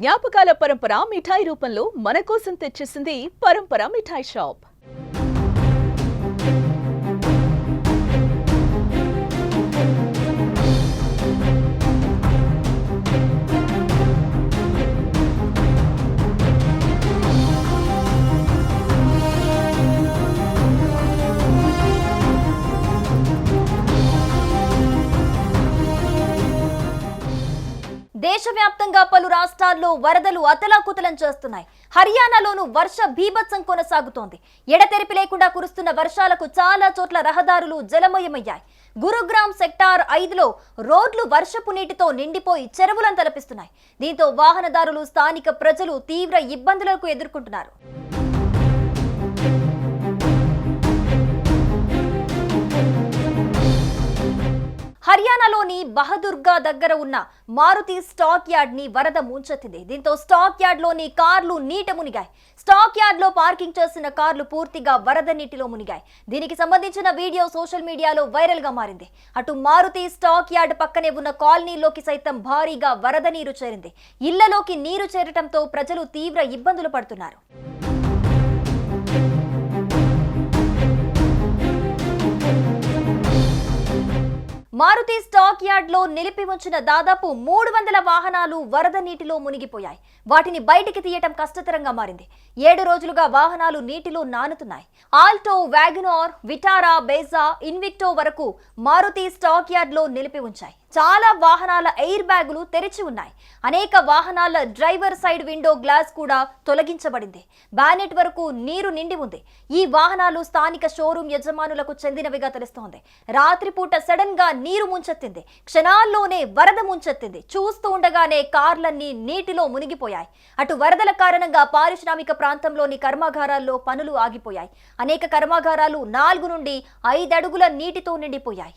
జ్ఞాపకాల పరంపర మిఠాయి రూపంలో మన కోసం తెచ్చేసింది పరంపర మిఠాయి షాప్. దేశవ్యాప్తంగా పలు రాష్ట్రాల్లో వరదలు అతలాకుతలం చేస్తున్నాయి. హర్యానాలోనూ వర్ష బీభత్సం కొనసాగుతోంది. ఎడతెరిపి లేకుండా కురుస్తున్న వర్షాలకు చాలా చోట్ల రహదారులు జలమయమయ్యాయి. గురుగ్రామ్ సెక్టార్ ఐదులో రోడ్లు వర్షపు నీటితో నిండిపోయి చెరువులను తలపిస్తున్నాయి. దీంతో వాహనదారులు స్థానిక ప్రజలు తీవ్ర ఇబ్బందులకు ఎదుర్కొంటున్నారు. హర్యానాలోని బహదుర్గా దగ్గర ఉన్న మారుతి స్టాక్ యార్డ్ని వరద ముంచెత్తింది. దీంతో స్టాక్ యార్డ్లోని కార్లు నీట మునిగాయి. స్టాక్ యార్డ్లో పార్కింగ్ చేసిన కార్లు పూర్తిగా వరద నీటిలో మునిగాయి. దీనికి సంబంధించిన వీడియో సోషల్ మీడియాలో వైరల్గా మారింది. అటు మారుతి స్టాక్ యార్డ్ పక్కనే ఉన్న కాలనీలోకి సైతం భారీగా వరద నీరు చేరింది. ఇళ్ళలోకి నీరు చేరటంతో ప్రజలు తీవ్ర ఇబ్బందులు పడుతున్నారు. మారుతి స్టాక్ యార్డ్లో నిలిపి ఉంచిన దాదాపు మూడు వందల వాహనాలు వరద నీటిలో మునిగిపోయాయి. వాటిని బయటికి తీయటం కష్టతరంగా మారింది. ఏడు రోజులుగా వాహనాలు నీటిలో నానుతున్నాయి. Alto WagonR Vitara Brezza Invicto వరకు మారుతి స్టాక్ యార్డ్లో నిలిపి ఉంచాయి. చాలా వాహనాల ఎయిర్ బ్యాగులు తెరిచి ఉన్నాయి. అనేక వాహనాల డ్రైవర్ సైడ్ విండో గ్లాస్ కూడా తొలగించబడింది. బ్యానెట్ వరకు నీరు నిండి ఉంది. ఈ వాహనాలు స్థానిక షోరూం యజమానులకు చెందినవిగా తెలుస్తోంది. రాత్రిపూట సడన్గా నీరు ముంచెత్తింది. క్షణాల్లోనే వరద ముంచెత్తింది. చూస్తూ ఉండగానే కార్లన్నీ నీటిలో మునిగిపోయాయి. అటు వరదల కారణంగా పారిశ్రామిక ప్రాంతంలోని కర్మాగారాల్లో పనులు ఆగిపోయాయి. అనేక కర్మాగారాలు నాలుగు నుండి ఐదడుగుల నీటితో నిండిపోయాయి.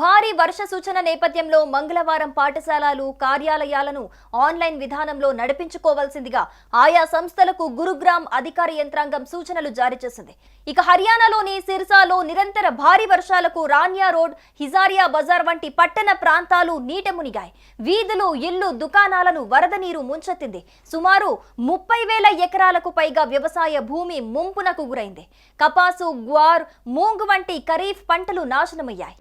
భారీ వర్ష సూచన నేపథ్యంలో మంగళవారం పాఠశాలలు కార్యాలయాలను ఆన్లైన్ విధానంలో నడిపించుకోవాల్సిందిగా ఆయా సంస్థలకు గురుగ్రామ్ అధికార యంత్రాంగం సూచనలు జారీ చేసింది. ఇక హర్యానాలోని సిర్సాలో నిరంతర భారీ వర్షాలకు రాన్యా రోడ్ హిజారియా బజార్ వంటి పట్టణ ప్రాంతాలు నీట మునిగాయి. వీధులు ఇల్లు దుకాణాలను వరద నీరు ముంచెత్తింది. సుమారు ముప్పై వేల ఎకరాలకు పైగా వ్యవసాయ భూమి ముంపునకు గురైంది. కపాసు గ్వార్ మూంగ్ వంటి ఖరీఫ్ పంటలు నాశనమయ్యాయి.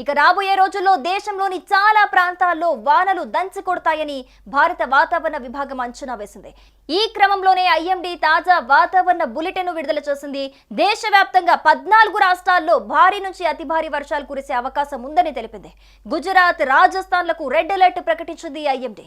ఇక రాబోయే రోజుల్లో దేశంలోని చాలా ప్రాంతాల్లో వానలు దంచి కొడతాయని భారత వాతావరణ విభాగం అంచనా వేసింది. ఈ క్రమంలోనే ఐఎండీ తాజా వాతావరణ బులెటిన్ విడుదల చేసింది. దేశవ్యాప్తంగా పద్నాలుగు రాష్ట్రాల్లో భారీ నుంచి అతి భారీ వర్షాలు కురిసే అవకాశం ఉందని తెలిపింది. గుజరాత్ రాజస్థాన్లకు రెడ్ అలర్ట్ ప్రకటించింది ఐఎండీ.